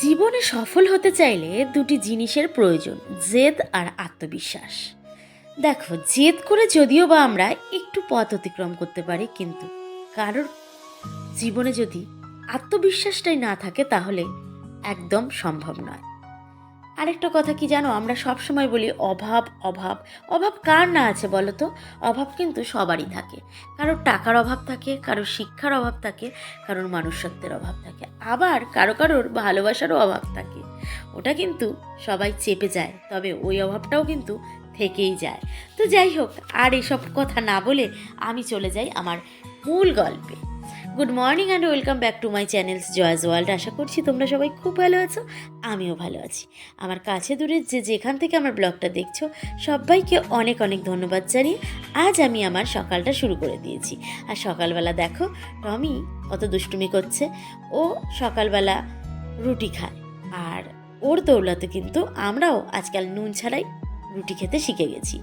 জীবনে সফল হতে চাইলে দুটি জিনিসের প্রয়োজন, জেদ আর আত্মবিশ্বাস। দেখো, জেদ করে যদিও বা আমরা একটু পথ অতিক্রম করতে পারি, কিন্তু কারোর জীবনে যদি আত্মবিশ্বাসটাই না থাকে, তাহলে একদম সম্ভব নয়। আরেকটা কথা কি জানো? আমরা সব সময় বলি অভাব অভাব। অভাব কার না আছে বলো তো? অভাব কিন্তু সবারই থাকে। কারোর টাকার অভাব থাকে, কারোর শিক্ষার অভাব থাকে, কারোর মানুষত্বের অভাব থাকে। আবার কারও কারোর ভালোবাসারও অভাব থাকে। ওটা কিন্তু সবাই চেপে যায়, তবে ওই অভাবটাও কিন্তু থেকেই যায়। তো যাই হোক, আর এসব কথা না বলে আমি চলে যাই আমার মূল গল্পে। Good morning and welcome back to my channels Joy's World আশা করছি তোমরা সবাই খুব ভালো আছো, আমিও ভালো আছি। আমার কাছে দূরে যে যেখান থেকে আমার ব্লগটা দেখছ, সবাইকে অনেক অনেক ধন্যবাদ জানিয়ে আজ আমি আমার সকালটা শুরু করে দিয়েছি। আর সকালবেলা দেখো, টমি কত দুষ্টুমি করছে। ও সকালবেলা রুটি খায়। আর ওর দৌলাতে কিন্তু আমরাও আজকাল নুন ছাড়াই রুটি খেতে শিখে গেছি।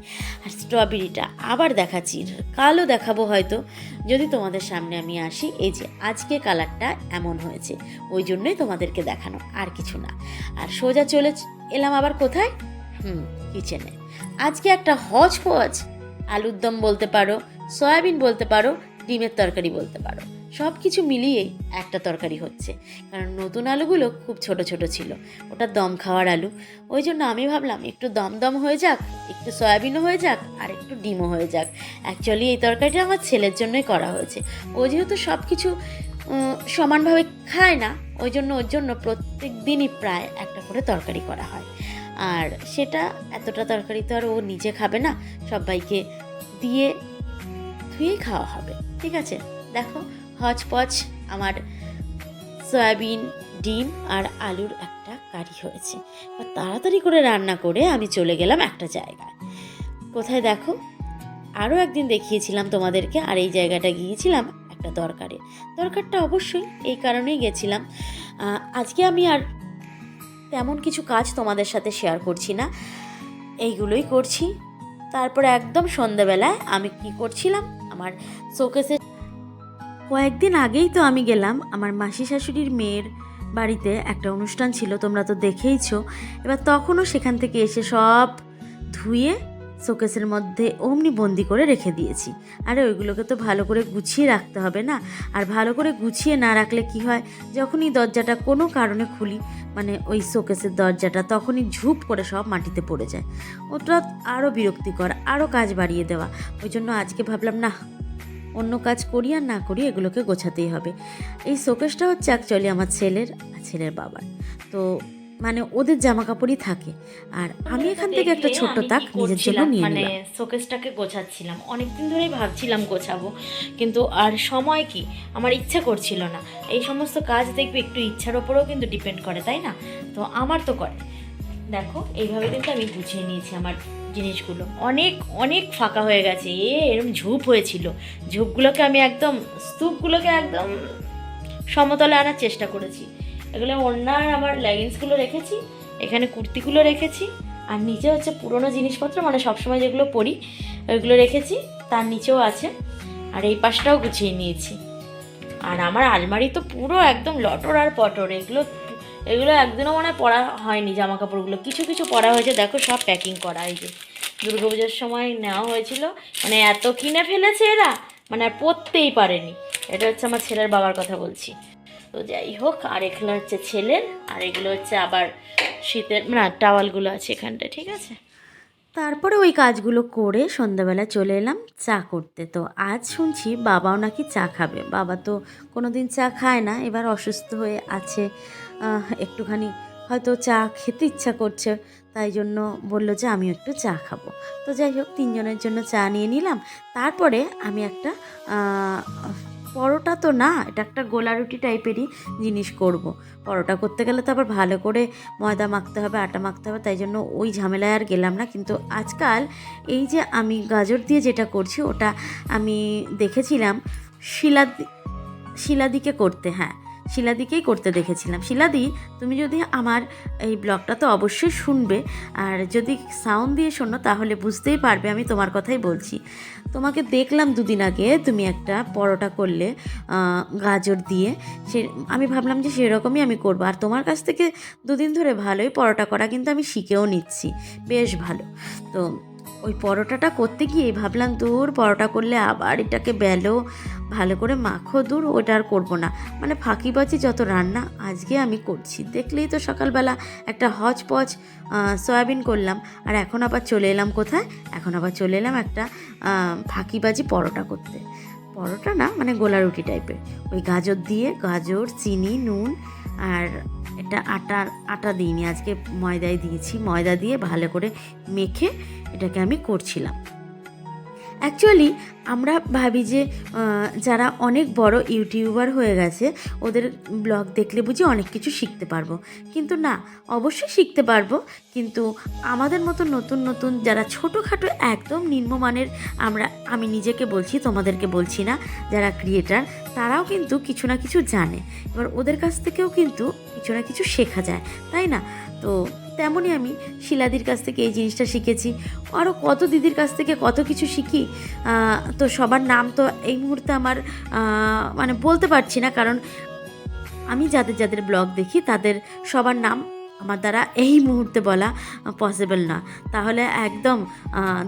আর স্ট্রবেরিটা আবার দেখাচ্ছি কালো দেখাবো হয়তো। যদি তোমাদের সামনে আমি আসি, এই যে আজকে কালারটা এমন হয়েছে, ওই জন্যই তোমাদেরকে দেখানো, আর কিছু না। আর সোজা চলে এলাম আবার কোথায়? হুম কিচেনে আজকে একটা হজ ফজ আলুর দম বলতে পারো, সয়াবিন বলতে পারো, ডিমের তরকারি বলতে পারো। সব কিছু মিলিয়েই একটা তরকারি হচ্ছে। কারণ নতুন আলুগুলো খুব ছোট ছোট ছিল। ওটা দম খাওয়ার আলু। ওই জন্য আমি ভাবলাম, একটু দম দম হয়ে যাক, একটু সয়াবিনও হয়ে যাক, আর একটু ডিমও হয়ে যাক। অ্যাকচুয়ালি এই তরকারিটা আমার ছেলের জন্যই করা হয়েছে। ও যেহেতু সব কিছু সমানভাবে খায় না, ওই জন্য ওর জন্য প্রত্যেক দিনই প্রায় একটা করে তরকারি করা হয়। আর সেটা এতটা তরকারি তো আর ও নিজে খাবে না, সবাইকে দিয়ে ধুয়েই খাওয়া হবে। ঠিক আছে? দেখো হচপচ আমার সয়াবিন, ডিম আর আলুর একটা কারি হয়েছে। তাড়াতাড়ি করে রান্না করে আমি চলে গেলাম একটা জায়গায়। কোথায় দেখো? আরও একদিন দেখিয়েছিলাম তোমাদেরকে, আর এই জায়গাটা গিয়েছিলাম একটা দরকারে। দরকারটা অবশ্যই, এই কারণেই গেছিলাম। আজকে আমি আর তেমন কিছু কাজ তোমাদের সাথে শেয়ার করছি না। এইগুলোই করছি। তারপরে একদম সন্ধ্যাবেলায় আমি কি করছিলাম? আমার শোকেসে কয়েকদিন আগেই তো আমি গেলাম। আমার মাসি শাশুড়ির মেয়ের বাড়িতে একটা অনুষ্ঠান ছিল, তোমরা তো দেখেইছো। এবার তখনও সেখান থেকে এসে সব ধুয়ে শোকেসের মধ্যে অমনি বন্দি করে রেখে দিয়েছি। আরে, ওইগুলোকে তো ভালো করে গুছিয়ে রাখতে হবে না? আর ভালো করে গুছিয়ে না রাখলে কি হয়? যখনই দরজাটা কোনো কারণে খুলি মানে ওই শোকেসের দরজাটা, তখনই ঝুপ করে সব মাটিতে পড়ে যায়। ওটা আরও বিরক্তিকর, আরও কাজ বাড়িয়ে দেওয়া। ওই জন্য আজকে ভাবলাম না অন্য কাজ করি আর না করি এগুলোকে গোছাতেই হবে। এই শোকেসটা হচ্ছে অ্যাকচুয়ালি আমার ছেলের ছেলের বাবার। তো মানে ওদের জামা কাপড়ই থাকে। আর আমি এখান থেকে একটা ছোট্ট তাক নিজের জন্য নিয়ে মানে শোকেসটাকে গোছাচ্ছিলাম। অনেকদিন ধরেই ভাবছিলাম গোছাবো। কিন্তু আর সময় কি? আমার ইচ্ছা করছিল না। এই সমস্ত কাজ দেখবে একটু ইচ্ছার ওপরেও কিন্তু ডিপেন্ড করে তাই না? তো আমার তো করে। দেখো এইভাবে কিন্তু আমি গুছিয়ে নিয়েছি আমার জিনিসগুলো। অনেক অনেক ফাঁকা হয়ে গেছে। এ এরকম ঝুপ হয়েছিল। ঝুপগুলোকে আমি একদম, স্তূপগুলোকে একদম সমতলে আনার চেষ্টা করেছি। এগুলো ওনার আমার লেগিংসগুলো রেখেছি, এখানে কুর্তিগুলো রেখেছি, আর নিচে হচ্ছে পুরোনো জিনিসপত্র মানে সবসময় যেগুলো পরি, ওইগুলো রেখেছি, তার নিচেও আছে। আর এই পাশটাও গুছিয়ে নিয়েছি। আর আমার আলমারি তো পুরো একদম লটর আর পটর, এগুলো এগুলো একদিনও মনে হয় পরা হয়নি জামা কাপড়গুলো কিছু কিছু পরা হয়েছে, দেখো সব প্যাকিং করা, এই যে। দুর্গাপুজোর সময় নেওয়া হয়েছিল। মানে এত কিনে ফেলেছে এরা মানে আর পরতেই পারেনি। এটা হচ্ছে আমার ছেলের বাবার কথা বলছি। তো যাই হোক, আর এগুলো হচ্ছে ছেলের, আর এগুলো হচ্ছে আবার শীতের, না, টাওয়ালগুলো আছে এখানটায় ঠিক আছে? তারপরে ওই কাজগুলো করে সন্ধ্যাবেলা চলে এলাম চা করতে। তো আজ শুনছি বাবাও নাকি চা খাবে। বাবা তো কোনো দিন চা খায় না, এবার অসুস্থ হয়ে আছে। একটুখানি হয়তো চা খেতে ইচ্ছা করছে, তাই জন্য বলল যে আমি একটু চা খাব। তো যাই হোক, তিনজনের জন্য চা নিয়ে নিলাম। তারপরে আমি একটা পরোটা তো না, এটা একটা গোলা রুটি টাইপেরই জিনিস করব। পরোটা করতে গেলে তো আবার ভালো করে ময়দা মাখতে হবে, আটা মাখতে হবে, তাই জন্য ওই ঝামেলায় আর গেলাম না। কিন্তু আজকাল এই যে আমি গাজর দিয়ে যেটা করছি, ওটা আমি দেখেছিলাম শিলা শিলাদিকে করতে হ্যাঁ। শিলাদিকেই করতে দেখেছিলাম। শিলাদি, তুমি যদি আমার এই ব্লগটা তো অবশ্যই শুনবে। আর যদি সাউন্ড দিয়ে শোনো, তাহলে বুঝতেই পারবে আমি তোমার কথাই বলছি। তোমাকে দেখলাম দুদিন আগে তুমি একটা পরোটা করলে গাজর দিয়ে। সে, আমি ভাবলাম যে সেরকমই আমি করব। আর তোমার কাছ থেকে দুদিন ধরে ভালোই পরোটা করা, কিন্তু আমি শিখেও নিচ্ছি। বেশ ভালো। তো ওই পরোটাটা করতে গিয়ে ভাবলাম, দূর, পরোটা করলে আবার এটাকে বেলো। ভালো করে মাখো দূর, ওটা আর করব না। মানে ফাঁকিবাজি যত রান্না আজকে আমি করছি। দেখলেই তো সকালবেলা একটা হজপজ সয়াবিন করলাম। আর এখন আবার চলে এলাম কোথায়? এখন আবার চলে এলাম একটা ফাঁকিবাজি পরোটা করতে। পরোটা না মানে গোলা রুটি টাইপের ওই গাজর দিয়ে গাজর, চিনি, নুন আর এটা আটা আটা দিইনি। আজকে ময়দাই দিয়েছি। ময়দা দিয়ে ভালো করে মেখে এটাকে আমি করছিলাম। অ্যাকচুয়ালি আমরা ভাবি যে যারা অনেক বড় ইউটিউবার হয়ে গেছে, ওদের ব্লগ দেখলে বুঝি অনেক কিছু শিখতে পারব। কিন্তু না, অবশ্যই শিখতে পারব, কিন্তু আমাদের মতো নতুন নতুন যারা ছোটোখাটো একদম নিম্নমানের, আমরা, আমি নিজেকে বলছি, তোমাদেরকে বলছি না, যারা ক্রিয়েটার তারাও কিন্তু কিছু না কিছু জানে। এবার ওদের কাছ থেকেও কিন্তু কিছু না কিছু শেখা যায়, তাই না? তো তেমনই আমি শিলাদির কাছ থেকে এই জিনিসটা শিখেছি। আরও কত দিদির কাছ থেকে কত কিছু শিখি তো সবার নাম তো এই মুহূর্তে আমার মানে বলতে পারছি না, কারণ আমি যাদের যাদের ব্লগ দেখি তাদের সবার নাম আমার দ্বারা এই মুহূর্তে বলা পসিবল না। তাহলে একদম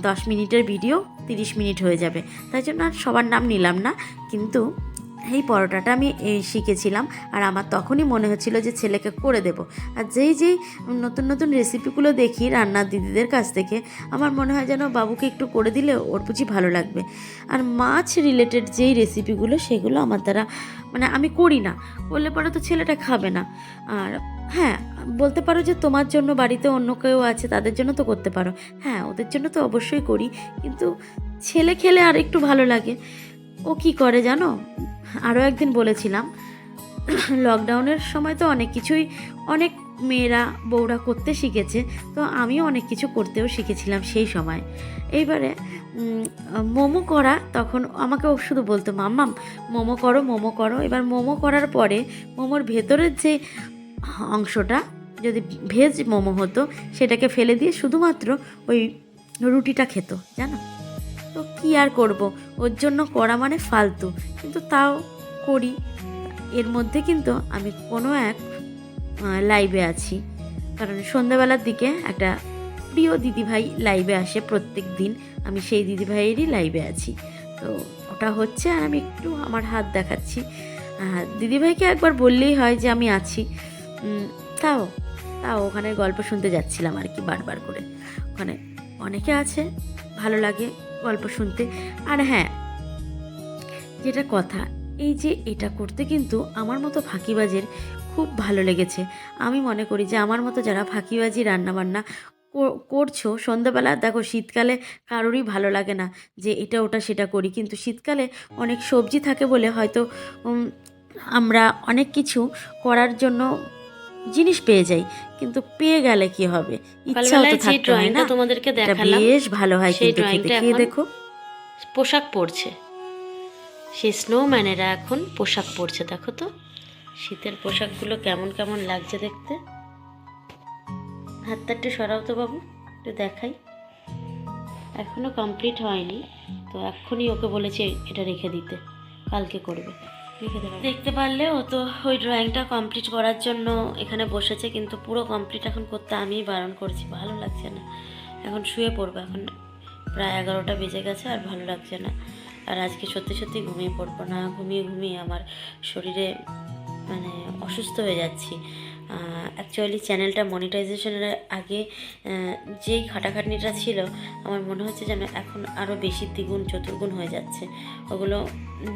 দশ মিনিটের ভিডিও তিরিশ মিনিট হয়ে যাবে। তাই জন্য আর সবার নাম নিলাম না, কিন্তু এই পরোটাটা আমি শিখেছিলাম। আর আমার তখনই মনে হচ্ছিল যে ছেলেকে করে দেব। আর যেই যেই নতুন নতুন রেসিপিগুলো দেখি রান্নার দিদিদের কাছ থেকে, আমার মনে হয় যেন বাবুকে একটু করে দিলে ওর বুঝি ভালো লাগবে। আর মাছ রিলেটেড যেই রেসিপিগুলো সেগুলো আমার দ্বারা মানে আমি করি না। করলে পরে তো ছেলেটা খাবে না। আর হ্যাঁ বলতে পারো যে তোমার জন্য বাড়িতে অন্য কেউ আছে, তাদের জন্য তো করতে পারো। হ্যাঁ ওদের জন্য তো অবশ্যই করি। কিন্তু ছেলে খেলে আর একটু ভালো লাগে। ও কি করে জানো? আরও একদিন বলেছিলাম লকডাউনের সময় তো অনেক কিছুই, অনেক মেয়েরা বউরা করতে শিখেছে, তো আমিও অনেক কিছু করতেও শিখেছিলাম সেই সময়। এইবারে মোমো করা তখন আমাকে ও শুধু বলতো, মাম্মাম, মোমো করো মোমো করো। এবার মোমো করার পরে মোমোর ভেতরের যে অংশটা, যদি ভেজ মোমো হতো, সেটাকে ফেলে দিয়ে শুধুমাত্র ওই রুটিটা খেত, জানো? তো কী আর করব? ওর জন্য করা মানে ফালতু। কিন্তু তাও করি। এর মধ্যে কিন্তু আমি কোনো এক লাইভে আছি। কারণ সন্ধ্যাবেলার দিকে একটা প্রিয় দিদিভাই লাইভে আসে প্রত্যেক দিন। আমি সেই দিদিভাইয়েরই লাইভে আছি। তো ওটা হচ্ছে আর আমি একটু আমার হাত দেখাচ্ছি। দিদিভাইকে একবার বললেই হয় যে আমি আছি। তাও তাও ওখানে গল্প শুনতে যাচ্ছিলাম আর কি বারবার করে। ওখানে অনেকে আছে, ভালো লাগে। গল্প শুনতে। আর হ্যাঁ যেটা কথা, এই যে এটা করতে কিন্তু আমার মতো ফাঁকিবাজের খুব ভালো লেগেছে। আমি মনে করি যে আমার মতো যারা ফাঁকিবাজি রান্নাবান্না করছ, সন্ধ্যাবেলা দেখো শীতকালে কারোরই ভালো লাগে না যে এটা ওটা সেটা করি। কিন্তু শীতকালে অনেক সবজি থাকে বলে হয়তো আমরা অনেক কিছু করার জন্য জিনিস পেয়ে যাই কিন্তু পেয়ে গেলে কি হবে? ইচ্ছাও তো থাকতে হয় না? তোমাদেরকে দেখালাম বেশ ভালো হয় কিন্তু খেয়ে দেখো। পোশাক পরছে। সেই স্নোম্যানেরা এখন পোশাক পরছে দেখো তো। শীতের পোশাকগুলো কেমন কেমন লাগছে দেখতে। হাতটা একটু সরাও তো বাবু একটু দেখাই। এখনও কমপ্লিট হয়নি তো এক্ষুনি ওকে বলেছে এটা রেখে দিতে কালকে করবে। দেখতে পারলে ও তো ওই ড্রয়িংটা কমপ্লিট করার জন্য এখানে বসেছে, কিন্তু পুরো কমপ্লিট এখন করতে আমিই বারণ করছি। ভালো লাগছে না। এখন শুয়ে পড়ব। এখন প্রায় এগারোটা বেজে গেছে আর ভালো লাগছে না। আর আজকে সত্যি সত্যি ঘুমিয়ে পড়ব না। ঘুমিয়ে ঘুমিয়ে আমার শরীরে মানে অসুস্থ হয়ে যাচ্ছি। অ্যাকচুয়ালি চ্যানেলটা মনিটাইজেশনের আগে যেই খাটাখাটনিটা ছিল, আমার মনে হচ্ছে যেন এখন আরও বেশি দ্বিগুণ, চতুর্গুণ হয়ে যাচ্ছে। ওগুলো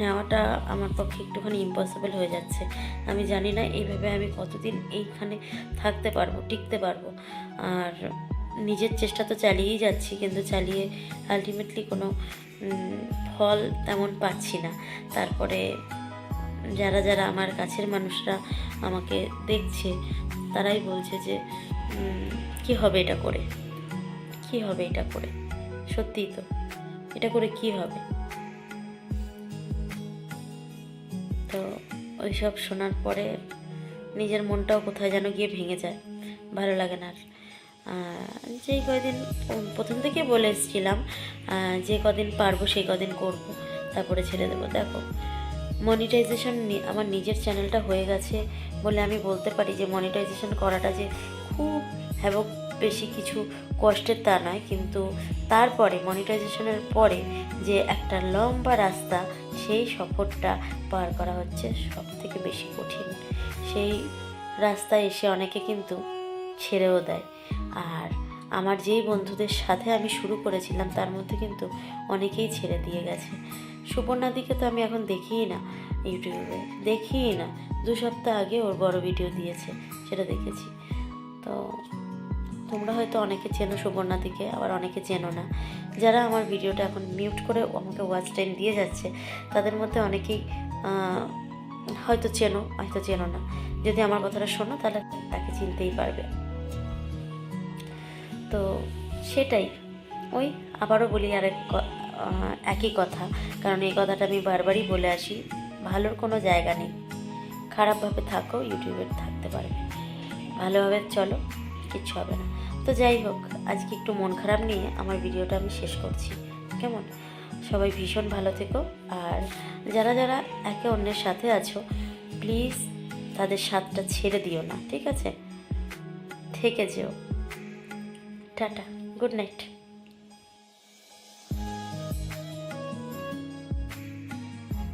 নেওয়াটা আমার পক্ষে একটুখানি ইম্পসিবল হয়ে যাচ্ছে। আমি জানি না এইভাবে আমি কতদিন এইখানে থাকতে পারব, টিকতে পারব। আর নিজের চেষ্টা তো চালিয়েই যাচ্ছি, কিন্তু চালিয়ে আলটিমেটলি কোনো ফল তেমন পাচ্ছি না। তারপরে যারা যারা আমার কাছের মানুষরা আমাকে দেখছে, তারাই বলছে যে কি হবে এটা করে? কি হবে এটা করে? সত্যিই তো। এটা করে কি হবে? তো ওইসব শোনার পরে নিজের মনটাও কোথায় যেন গিয়ে ভেঙে যায়। ভালো লাগে না আর। যেই কদিন প্রথম থেকে বলে এসেছিলাম যে কদিন পারব সেই কদিন করব, তারপরে ছেড়ে দেবো। দেখো মনিটাইজেশন আমার নিজের চ্যানেলটা হয়ে গেছে বলে আমি বলতে পারি যে মনিটাইজেশন করাটা যে খুব হ্যাবক বেশি কিছু কষ্টের তা নয়। কিন্তু তারপরে মনিটাইজেশনের পরে যে একটা লম্বা রাস্তা, সেই সফরটা পার করা হচ্ছে সব থেকে বেশি কঠিন। সেই রাস্তায় এসে অনেকে কিন্তু ছেড়েও দেয়। আর আমার যেই বন্ধুদের সাথে আমি শুরু করেছিলাম, তার মধ্যে কিন্তু অনেকেই ছেড়ে দিয়ে গেছে। সুপর্ণাদিকে তো আমি এখন দেখিই না ইউটিউবে, দেখিই না। দু সপ্তাহ আগে ওর বড় ভিডিও দিয়েছে, সেটা দেখেছি। তো তোমরা হয়তো অনেকে চেনো সুবর্ণাদিকে আবার অনেকে চেনো না। যারা আমার ভিডিওটা এখন মিউট করে আমাকে ওয়াচ টাইম দিয়ে যাচ্ছে, তাদের মধ্যে অনেকেই হয়তো চেনো হয়তো চেনো না। যদি আমার কথাটা শোনো, তাহলে তাকে চিনতেই পারবে। তো সেটাই। ওই আবারও বলি আরেক একই কথা। কারণ এই কথাটা আমি বারবারই বলে আসি, ভালোর কোনো জায়গা নেই। খারাপভাবে থাকো ইউটিউবে থাকতে পারবে। ভালোভাবে চলো, কিচ্ছু হবে না। তো যাই হোক, আজকে একটু মন খারাপ নিয়ে আমার ভিডিওটা আমি শেষ করছি। কেমন? সবাই ভীষণ ভালো থেকো। আর যারা যারা একে অন্যের সাথে আছো প্লিজ তাদের সাথটা ছেড়ে দিও না, ঠিক আছে? থেকে যেও। Tata good night